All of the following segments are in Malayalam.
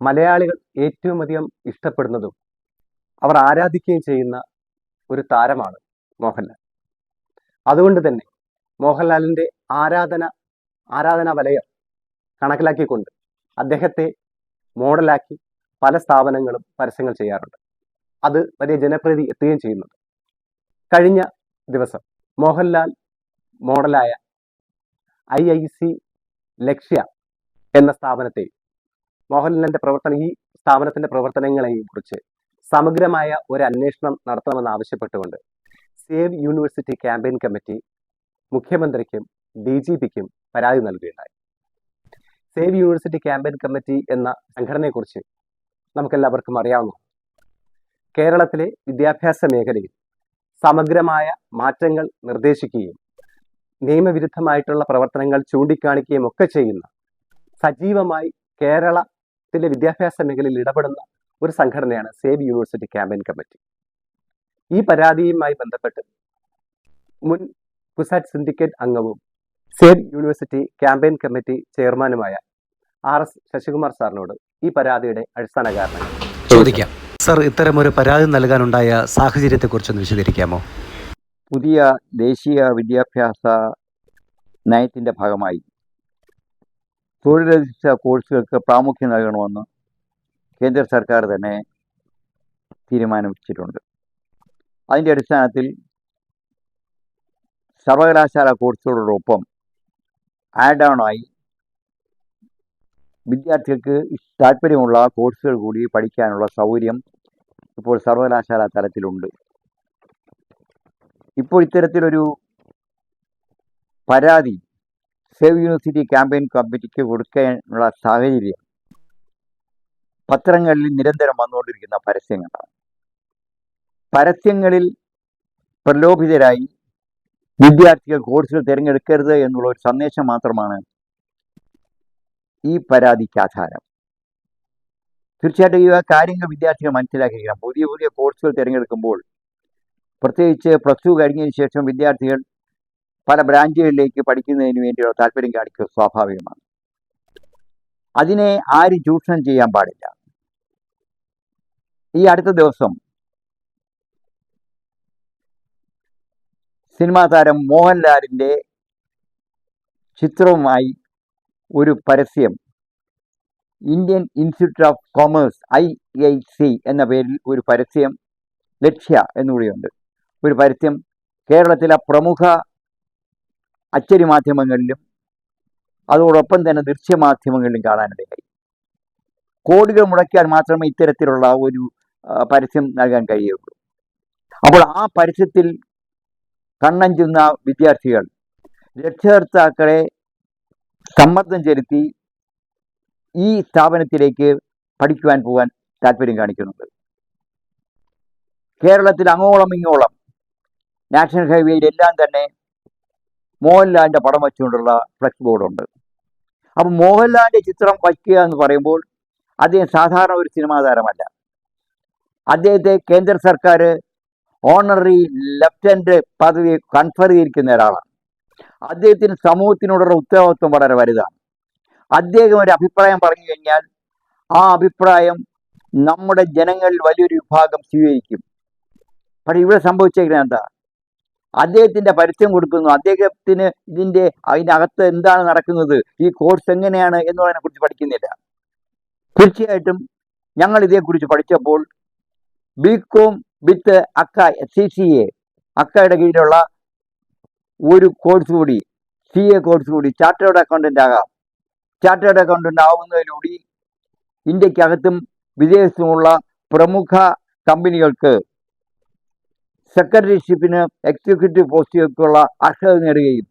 മലയാളികൾ ഏറ്റവും അധികം ഇഷ്ടപ്പെടുന്നതും അവർ ആരാധിക്കുകയും ചെയ്യുന്ന ഒരു താരമാണ് മോഹൻലാൽ. അതുകൊണ്ട് തന്നെ മോഹൻലാലിന്റെ ആരാധന ആരാധനാ വലയം കണക്കിലാക്കിക്കൊണ്ട് അദ്ദേഹത്തെ മോഡലാക്കി പല സ്ഥാപനങ്ങളും പരസ്യങ്ങൾ ചെയ്യാറുണ്ട്. അത് വലിയ ജനപ്രീതി എത്തുകയും ചെയ്യുന്നുണ്ട്. കഴിഞ്ഞ ദിവസം മോഹൻലാൽ മോഡലായ ഐ ഐ സി ലക്ഷ്യ എന്ന സ്ഥാപനത്തെ മോഹൻലാലിന്റെ പ്രവർത്തനം ഈ സ്ഥാപനത്തിന്റെ പ്രവർത്തനങ്ങളെയും കുറിച്ച് സമഗ്രമായ ഒരു അന്വേഷണം നടത്തണമെന്ന് ആവശ്യപ്പെട്ടുകൊണ്ട് സേവ് യൂണിവേഴ്സിറ്റി ക്യാമ്പയിൻ കമ്മിറ്റി മുഖ്യമന്ത്രിക്കും ഡി ജി പിക്കും പരാതി നൽകുകയുണ്ടായി. സേവ് യൂണിവേഴ്സിറ്റി ക്യാമ്പയിൻ കമ്മിറ്റി എന്ന സംഘടനയെക്കുറിച്ച് നമുക്കെല്ലാവർക്കും അറിയാവുന്ന കേരളത്തിലെ വിദ്യാഭ്യാസ മേഖലയിൽ സമഗ്രമായ മാറ്റങ്ങൾ നിർദ്ദേശിക്കുകയും നിയമവിരുദ്ധമായിട്ടുള്ള പ്രവർത്തനങ്ങൾ ചൂണ്ടിക്കാണിക്കുകയും ഒക്കെ ചെയ്യുന്ന സജീവമായി കേരളത്തിലെ വിദ്യാഭ്യാസ മേഖലയിൽ ഇടപെടുന്ന ഒരു സംഘടനയാണ് സേവ് യൂണിവേഴ്സിറ്റി ക്യാമ്പയിൻ കമ്മിറ്റി. ഈ പരാതിയുമായി ബന്ധപ്പെട്ട് മുൻ കുസാറ്റ് സിൻഡിക്കേറ്റ് അംഗവും സേവ് യൂണിവേഴ്സിറ്റി ക്യാമ്പയിൻ കമ്മിറ്റി ചെയർമാനുമായ ആർ എസ് ശശികുമാർ സാറിനോട് ഈ പരാതിയുടെ അടിസ്ഥാന കാരണങ്ങൾ ചോദിക്കാം. സർ ഇത്തരം ഒരു പരാതി നൽകാനുണ്ടായ സാഹചര്യത്തെക്കുറിച്ചൊന്ന് വിശദീകരിക്കാമോ? പുതിയ ദേശീയ വിദ്യാഭ്യാസ നയത്തിന്റെ ഭാഗമായി തൊഴിലധിഷ്ഠിത കോഴ്സുകൾക്ക് പ്രാമുഖ്യം നൽകണമെന്ന് കേന്ദ്ര സർക്കാർ തന്നെ തീരുമാനിച്ചിട്ടുണ്ട്. അതിന്റെ അടിസ്ഥാനത്തിൽ സർവകലാശാല കോഴ്സുകളോടൊപ്പം ആഡ് ഓണായി വിദ്യാർത്ഥികൾക്ക് താല്പര്യമുള്ള കോഴ്സുകൾ കൂടി പഠിക്കാനുള്ള സൗകര്യം ഇപ്പോൾ സർവകലാശാല തലത്തിലുണ്ട്. ഇപ്പോൾ ഇത്തരത്തിലൊരു പരാതി സേവ് യൂണിവേഴ്സിറ്റി ക്യാമ്പയിൻ കമ്മിറ്റിക്ക് കൊടുക്കാനുള്ള സാഹചര്യം. പത്രങ്ങളിൽ നിരന്തരം വന്നുകൊണ്ടിരിക്കുന്ന പരസ്യങ്ങളാണ്. പരസ്യങ്ങളിൽ പ്രലോഭിതരായി വിദ്യാർത്ഥികൾ കോഴ്സുകൾ തിരഞ്ഞെടുക്കരുത് എന്നുള്ള ഒരു സന്ദേശം മാത്രമാണ് ഈ പരാതിക്ക് ആധാരം. തീർച്ചയായിട്ടും ഈ കാര്യങ്ങൾ വിദ്യാർത്ഥികൾ മനസ്സിലാക്കിയിരിക്കണം. പുതിയ പുതിയ കോഴ്സുകൾ തിരഞ്ഞെടുക്കുമ്പോൾ പ്രത്യേകിച്ച് പ്ലസ് ടു കഴിഞ്ഞതിന് ശേഷം വിദ്യാർത്ഥികൾ പല ബ്രാഞ്ചുകളിലേക്ക് പഠിക്കുന്നതിന് വേണ്ടിയുള്ള താല്പര്യം കാണിക്കുക സ്വാഭാവികമാണ്. അതിനെ ആരും ചൂഷണം ചെയ്യാൻ പാടില്ല. ഈ അടുത്ത ദിവസം സിനിമാ താരം മോഹൻലാലിന്റെ ചിത്രവുമായി ഒരു പരസ്യം. Indian institute of commerce I I C എന്ന പേരിൽ ഒരു പരസ്യം ലക്ഷ്യ എന്നുകൂടിയുണ്ട്. ഒരു പരസ്യം കേരളത്തിലെ പ്രമുഖ അച്ചടി മാധ്യമങ്ങളിലും അതോടൊപ്പം തന്നെ ദൃശ്യ മാധ്യമങ്ങളിലും കാണാനിടയായി. കോടികൾ മുടക്കിയാൽ മാത്രമേ ഇത്തരത്തിലുള്ള ഒരു പരസ്യം നൽകാൻ കഴിയുള്ളൂ. അപ്പോൾ ആ പരസ്യത്തിൽ കണ്ണഞ്ചുന്ന വിദ്യാർത്ഥികൾ രക്ഷകർത്താക്കളെ സമ്മർദ്ദം ചെലുത്തി ഈ സ്ഥാപനത്തിലേക്ക് പഠിക്കുവാൻ പോകാൻ താല്പര്യം കാണിക്കുന്നുണ്ട്. കേരളത്തിൽ അങ്ങോളം ഇങ്ങോളം നാഷണൽ ഹൈവേയിലെല്ലാം തന്നെ മോഹൻലാലിന്റെ പടം വെച്ചുകൊണ്ടുള്ള ഫ്ലക്സ് ബോർഡുണ്ട്. അപ്പം മോഹൻലാലിന്റെ ചിത്രം വയ്ക്കുക എന്ന് പറയുമ്പോൾ അദ്ദേഹം സാധാരണ ഒരു സിനിമാ താരമല്ല. അദ്ദേഹത്തെ കേന്ദ്ര സർക്കാർ ഓണററി ലെഫ്റ്റനന്റ് പദവി കൺഫർ ചെയ്തിരിക്കുന്ന ഒരാളാണ്. അദ്ദേഹത്തിന് സമൂഹത്തിനോടുള്ള ഉത്തരവാദിത്വം വളരെ വലുതാണ്. അദ്ദേഹം ഒരു അഭിപ്രായം പറഞ്ഞു കഴിഞ്ഞാൽ ആ അഭിപ്രായം നമ്മുടെ ജനങ്ങളിൽ വലിയൊരു വിഭാഗം സ്വീകരിക്കും. പക്ഷെ ഇവിടെ സംഭവിച്ചേക്കുന്നത് എന്താ? അദ്ദേഹത്തിന്റെ പരസ്യം കൊടുക്കുന്നു. അദ്ദേഹത്തിന് ഇതിന്റെ അതിനകത്ത് എന്താണ് നടക്കുന്നത്? ഈ കോഴ്സ് എങ്ങനെയാണ് എന്നുള്ളതിനെ കുറിച്ച് പഠിക്കുന്നില്ല. തീർച്ചയായിട്ടും ഞങ്ങൾ ഇതേക്കുറിച്ച് പഠിച്ചപ്പോൾ ബി കോം വിത്ത് അക്ക സി സി എ അക്കയുടെ കീഴിലുള്ള ഒരു കോഴ്സ് കൂടി സി എ കോഴ്സ് കൂടി ചാർട്ടേഡ് അക്കൗണ്ടന്റ് ആകാം. ചാർട്ടേഡ് അക്കൗണ്ടന്റ് ആവുന്നതിലൂടെ ഇന്ത്യക്കകത്തും വിദേശത്തുമുള്ള പ്രമുഖ കമ്പനികൾക്ക് സെക്രട്ടറിഷിപ്പിന് എക്സിക്യൂട്ടീവ് പോസ്റ്റുകൾക്കുള്ള അർഹത നേടുകയും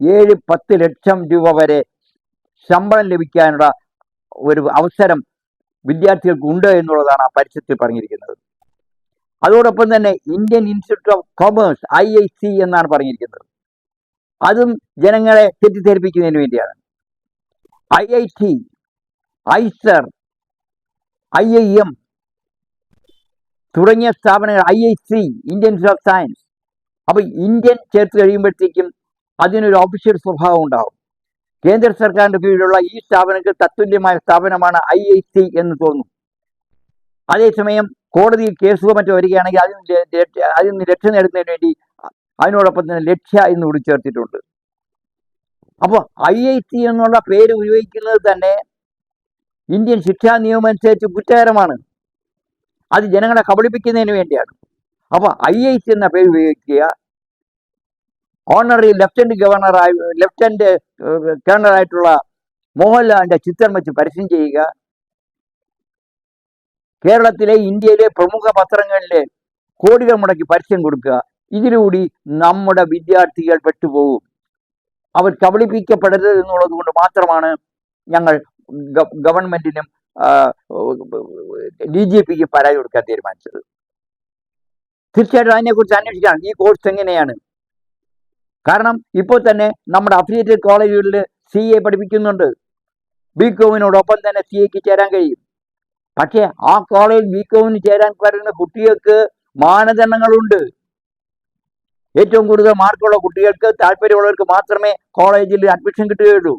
ഏഴ് പത്ത് ലക്ഷം രൂപ വരെ ശമ്പളം ലഭിക്കാനുള്ള ഒരു അവസരം വിദ്യാർത്ഥികൾക്ക് ഉണ്ട് എന്നുള്ളതാണ് ആ പരസ്യത്തിൽ പറഞ്ഞിരിക്കുന്നത്. അതോടൊപ്പം തന്നെ Indian institute of commerce I I C എന്നാണ് പറഞ്ഞിരിക്കുന്നത്. അതും ജനങ്ങളെ തെറ്റിദ്ധരിപ്പിക്കുന്നതിന് വേണ്ടിയാണ്. I I T IISER I I M തുടങ്ങിയ സ്ഥാപനങ്ങൾ I I C Indian of science അപ്പോൾ ഇന്ത്യൻ ചേർത്ത് കഴിയുമ്പോഴത്തേക്കും അതിനൊരു ഒഫീഷ്യൽ സ്വഭാവം ഉണ്ടാവും. കേന്ദ്ര സർക്കാരിന്റെ കീഴിലുള്ള ഈ സ്ഥാപനങ്ങൾക്ക് തത്തുല്യമായ സ്ഥാപനമാണ് ഐ ഐ സി എന്ന് തോന്നും അതേസമയം കോടതിയിൽ കേസുകൾ മറ്റോ വരികയാണെങ്കിൽ അതിൽ അതിൽ നിന്ന് രക്ഷ നേടുന്നതിന് വേണ്ടി അതിനോടൊപ്പം തന്നെ ലക്ഷ്യ എന്ന് കൂടി ചേർത്തിട്ടുണ്ട്. അപ്പോൾ ഐ ഐ സി എന്നുള്ള പേര് ഉപയോഗിക്കുന്നത് തന്നെ ഇന്ത്യൻ ശിക്ഷാ നിയമം അനുസരിച്ച് കുറ്റകരമാണ്. അത് ജനങ്ങളെ കബളിപ്പിക്കുന്നതിന് വേണ്ടിയാണ്. അപ്പോൾ ഐ ഐ സി എന്ന പേര് ഉപയോഗിക്കുക. ഓണറി ലെഫ്റ്റനന്റ് ഗവർണറായി ലെഫ്റ്റനന്റ് കേണറായിട്ടുള്ള മോഹൻലാലിന്റെ ചിത്രം വെച്ച് പരസ്യം ചെയ്യുക. കേരളത്തിലെ ഇന്ത്യയിലെ പ്രമുഖ പത്രങ്ങളിലെ കോടികൾ മുടക്കി പരസ്യം കൊടുക്കുക. ഇതിലൂടി നമ്മുടെ വിദ്യാർത്ഥികൾ പെട്ടുപോകും. അവർ കബളിപ്പിക്കപ്പെടരുത് എന്നുള്ളത് കൊണ്ട് മാത്രമാണ് ഞങ്ങൾ ഗവൺമെന്റിനും ഡി ജി പിക്ക് പരാതി കൊടുക്കാൻ തീരുമാനിച്ചത്. തീർച്ചയായിട്ടും അതിനെക്കുറിച്ച് അന്വേഷിക്കണം. ഈ കോഴ്സ് എങ്ങനെയാണ്? കാരണം ഇപ്പോൾ തന്നെ നമ്മുടെ അഫിലിയേറ്റഡ് കോളേജുകളിൽ സി എ പഠിപ്പിക്കുന്നുണ്ട്. ബി കോമിനോടൊപ്പം തന്നെ സി എക്ക് ചേരാൻ കഴിയും. പക്ഷേ ആ കോളേജ് ബി കോമിന് ചേരാൻ പറയുന്ന കുട്ടികൾക്ക് മാനദണ്ഡങ്ങളുണ്ട്. ഏറ്റവും കൂടുതൽ മാർക്കുള്ള കുട്ടികൾക്ക് താല്പര്യമുള്ളവർക്ക് മാത്രമേ കോളേജിൽ അഡ്മിഷൻ കിട്ടുകയുള്ളൂ.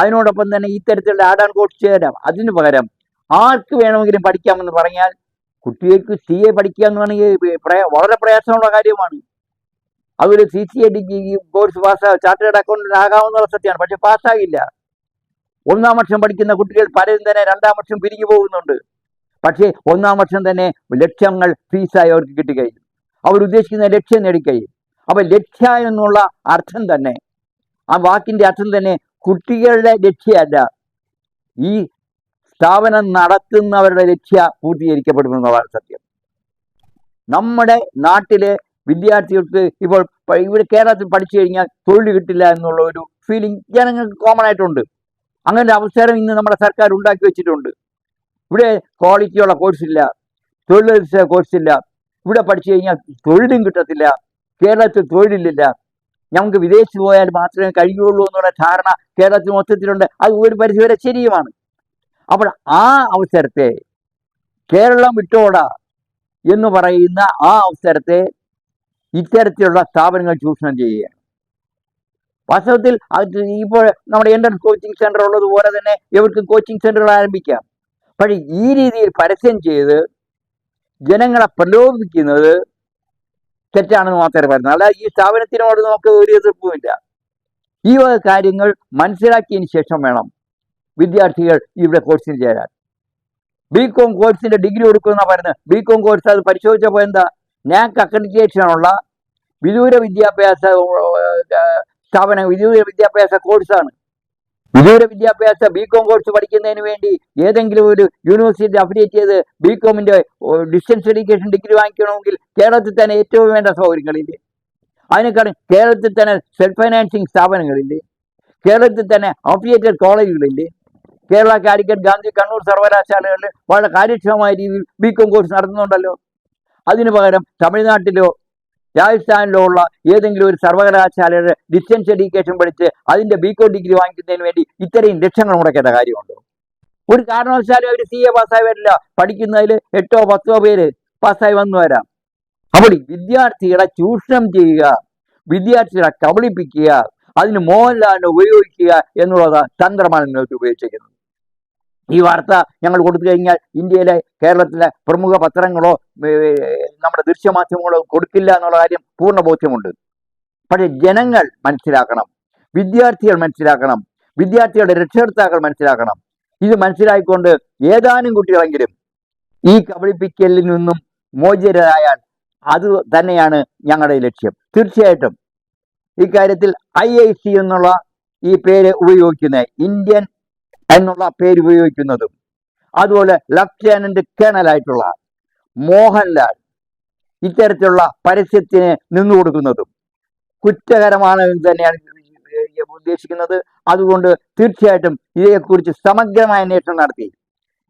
അതിനോടൊപ്പം തന്നെ ഇത്തരത്തിലുള്ള ആഡ് ആൻഡ് കോഴ്സ് ചേരാം അതിന് പകരം ആർക്ക് വേണമെങ്കിലും പഠിക്കാമെന്ന് പറഞ്ഞാൽ കുട്ടികൾക്ക് സി എ പഠിക്കുക എന്ന് പറഞ്ഞാൽ വളരെ പ്രയാസമുള്ള കാര്യമാണ്. അതൊരു C C A degree course pass chartered accountant ആകാമെന്നുള്ള സത്യമാണ് പക്ഷെ പാസ്സാകില്ല ഒന്നാം വർഷം പഠിക്കുന്ന കുട്ടികൾ പലരും തന്നെ രണ്ടാം വർഷം പിരിഞ്ഞു പോകുന്നുണ്ട്. പക്ഷേ ഒന്നാം വർഷം തന്നെ ലക്ഷ്യങ്ങൾ ഫീസായി അവർക്ക് കിട്ടുകയും അവർ ഉദ്ദേശിക്കുന്ന ലക്ഷ്യം നേടിക്കുകയും അപ്പൊ ലക്ഷ്യ എന്നുള്ള അർത്ഥം തന്നെ ആ വാക്കിന്റെ അർത്ഥം തന്നെ കുട്ടികളുടെ ലക്ഷ്യമല്ല. ഈ സ്ഥാപനം നടത്തുന്നവരുടെ ലക്ഷ്യ പൂർത്തീകരിക്കപ്പെടുമെന്നുള്ളതാണ് സത്യം. നമ്മുടെ നാട്ടിലെ വിദ്യാർത്ഥികൾക്ക് ഇപ്പോൾ ഇവിടെ കേരളത്തിൽ പഠിച്ചു കഴിഞ്ഞാൽ തൊഴിൽ കിട്ടില്ല എന്നുള്ള ഒരു ഫീലിംഗ് ജനങ്ങൾക്ക് കോമൺ ആയിട്ടുണ്ട്. അങ്ങനെ ഒരു അവസരം ഇന്ന് നമ്മുടെ സർക്കാർ ഉണ്ടാക്കി വെച്ചിട്ടുണ്ട്. ഇവിടെ ക്വാളിറ്റിയുള്ള കോഴ്സ് ഇല്ല തൊഴിലധിഷ്ഠിത കോഴ്സ് ഇല്ല. ഇവിടെ പഠിച്ചു കഴിഞ്ഞാൽ തൊഴിലും കിട്ടത്തില്ല കേരളത്തിൽ തൊഴിലില്ല. നമുക്ക് വിദേശത്ത് പോയാൽ മാത്രമേ കഴിയുള്ളൂ എന്നുള്ള ധാരണ കേരളത്തിൽ മൊത്തത്തിലുണ്ട്. അത് ഒരു പരിധി വരെ ശരിയുമാണ്. അപ്പോൾ ആ അവസരത്തെ കേരളം വിട്ടോട എന്ന് പറയുന്ന ആ അവസരത്തെ ഇത്തരത്തിലുള്ള സ്ഥാപനങ്ങൾ ചൂഷണം ചെയ്യുകയാണ്. വാസ്തവത്തിൽ ഇപ്പോൾ നമ്മുടെ എൻട്രൻസ് കോച്ചിങ് സെന്റർ ഉള്ളതുപോലെ തന്നെ ഇവർക്ക് കോച്ചിങ് സെന്ററുകൾ ആരംഭിക്കാം. പക്ഷേ ഈ രീതിയിൽ പരസ്യം ചെയ്ത് ജനങ്ങളെ പ്രലോഭിപ്പിക്കുന്നത് തെറ്റാണെന്ന് മാത്രമേ പറയുന്നത് അല്ല ഈ സ്ഥാപനത്തിനോട് നമുക്ക് ഒരു എതിർപ്പുമില്ല. ഈ വക കാര്യങ്ങൾ മനസ്സിലാക്കിയതിന് ശേഷം വേണം വിദ്യാർത്ഥികൾ ഇവിടെ കോഴ്സിന് ചേരാൻ. ബി കോം കോഴ്സിന്റെ ഡിഗ്രി കൊടുക്കുന്ന പറയുന്നത്. ബി കോം കോഴ്സ് അത് പരിശോധിച്ചപ്പോൾ എന്താ? നാക് അക്രഡിറ്റേഷനുള്ള വിദൂര വിദ്യാഭ്യാസ സ്ഥാപനം വിദൂര വിദ്യാഭ്യാസ കോഴ്സാണ്. വിദൂര വിദ്യാഭ്യാസ ബി കോം കോഴ്സ് പഠിക്കുന്നതിന് വേണ്ടി ഏതെങ്കിലും ഒരു യൂണിവേഴ്സിറ്റി അഫിലിയേറ്റ് ചെയ്ത് ബി കോമിന്റെ ഡിസ്റ്റൻസ് എഡ്യൂക്കേഷൻ ഡിഗ്രി വാങ്ങിക്കണമെങ്കിൽ കേരളത്തിൽ തന്നെ ഏറ്റവും വേണ്ട സൗകര്യങ്ങളില്ലേ? അതിനേക്കാളും കേരളത്തിൽ തന്നെ സെൽഫ് ഫൈനാൻസിങ് സ്ഥാപനങ്ങളില്ലേ? കേരളത്തിൽ തന്നെ അഫിലിയേറ്റഡ് കോളേജുകളില്ലേ? കേരള കാലിക്കറ്റ് ഗാന്ധി കണ്ണൂർ സർവകലാശാലകളിൽ വളരെ കാര്യക്ഷമമായ രീതിയിൽ ബി കോം കോഴ്സ് നടത്തുന്നുണ്ടല്ലോ. അതിനു പകരം തമിഴ്നാട്ടിലോ രാജസ്ഥാനിലോ ഉള്ള ഏതെങ്കിലും ഒരു സർവകലാശാലയുടെ ഡിസ്റ്റൻസ് എഡ്യൂക്കേഷൻ പഠിച്ച് അതിന്റെ ബി കോം ഡിഗ്രി വാങ്ങിക്കുന്നതിന് വേണ്ടി ഇത്രയും ലക്ഷങ്ങൾ മുടക്കേണ്ട കാര്യമുണ്ടോ. ഒരു കാരണവശാലും അവർ സി എ പാസ്സായി വരില്ല പഠിക്കുന്നതിൽ എട്ടോ പത്തോ പേര് പാസ്സായി വന്നു വരാം. അപ്പോൾ വിദ്യാർത്ഥികളെ ചൂഷണം ചെയ്യുക വിദ്യാർത്ഥികളെ കബളിപ്പിക്കുക അതിന് മോഹൻലാലിനെ ഉപയോഗിക്കുക എന്നുള്ളതാണ് തന്ത്രമാണ് നിങ്ങൾക്ക് ഉപയോഗിച്ചിരിക്കുന്നത് ഈ വാർത്ത ഞങ്ങൾ കൊടുത്തു കഴിഞ്ഞാൽ ഇന്ത്യയിലെ കേരളത്തിലെ പ്രമുഖ പത്രങ്ങളോ നമ്മുടെ ദൃശ്യമാധ്യമങ്ങളോ കൊടുക്കില്ല എന്നുള്ള കാര്യം പൂർണ ബോധ്യമുണ്ട്. പക്ഷേ ജനങ്ങൾ മനസ്സിലാക്കണം വിദ്യാർത്ഥികൾ മനസ്സിലാക്കണം വിദ്യാർത്ഥികളുടെ രക്ഷകർത്താക്കൾ മനസ്സിലാക്കണം. ഇത് മനസ്സിലാക്കിക്കൊണ്ട് ഏതാനും കുട്ടികളെങ്കിലും ഈ കബളിപ്പിക്കലിൽ നിന്നും മോചിതരായാൽ അത് തന്നെയാണ് ഞങ്ങളുടെ ലക്ഷ്യം. തീർച്ചയായിട്ടും ഇക്കാര്യത്തിൽ ഐ ഐ സി എന്നുള്ള ഈ പേര് ഉപയോഗിക്കുന്ന ഇന്ത്യൻ എന്നുള്ള പേര് ഉപയോഗിക്കുന്നതും. അതുപോലെ ലഫ്റ്റനന്റ് കേണലായിട്ടുള്ള മോഹൻലാൽ ഇത്തരത്തിലുള്ള പരസ്യത്തിന് നിന്നു കൊടുക്കുന്നതും കുറ്റകരമാണ് തന്നെയാണ് ഉദ്ദേശിക്കുന്നത്. അതുകൊണ്ട് തീർച്ചയായിട്ടും ഇതേക്കുറിച്ച് സമഗ്രമായ അന്വേഷണം നടത്തി.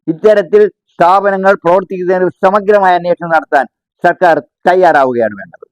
ഇത്തരത്തിൽ സ്ഥാപനങ്ങൾ പ്രവർത്തിക്കുന്നതിന് സമഗ്രമായ അന്വേഷണം നടത്താൻ സർക്കാർ തയ്യാറാവുകയാണ് വേണ്ടത്.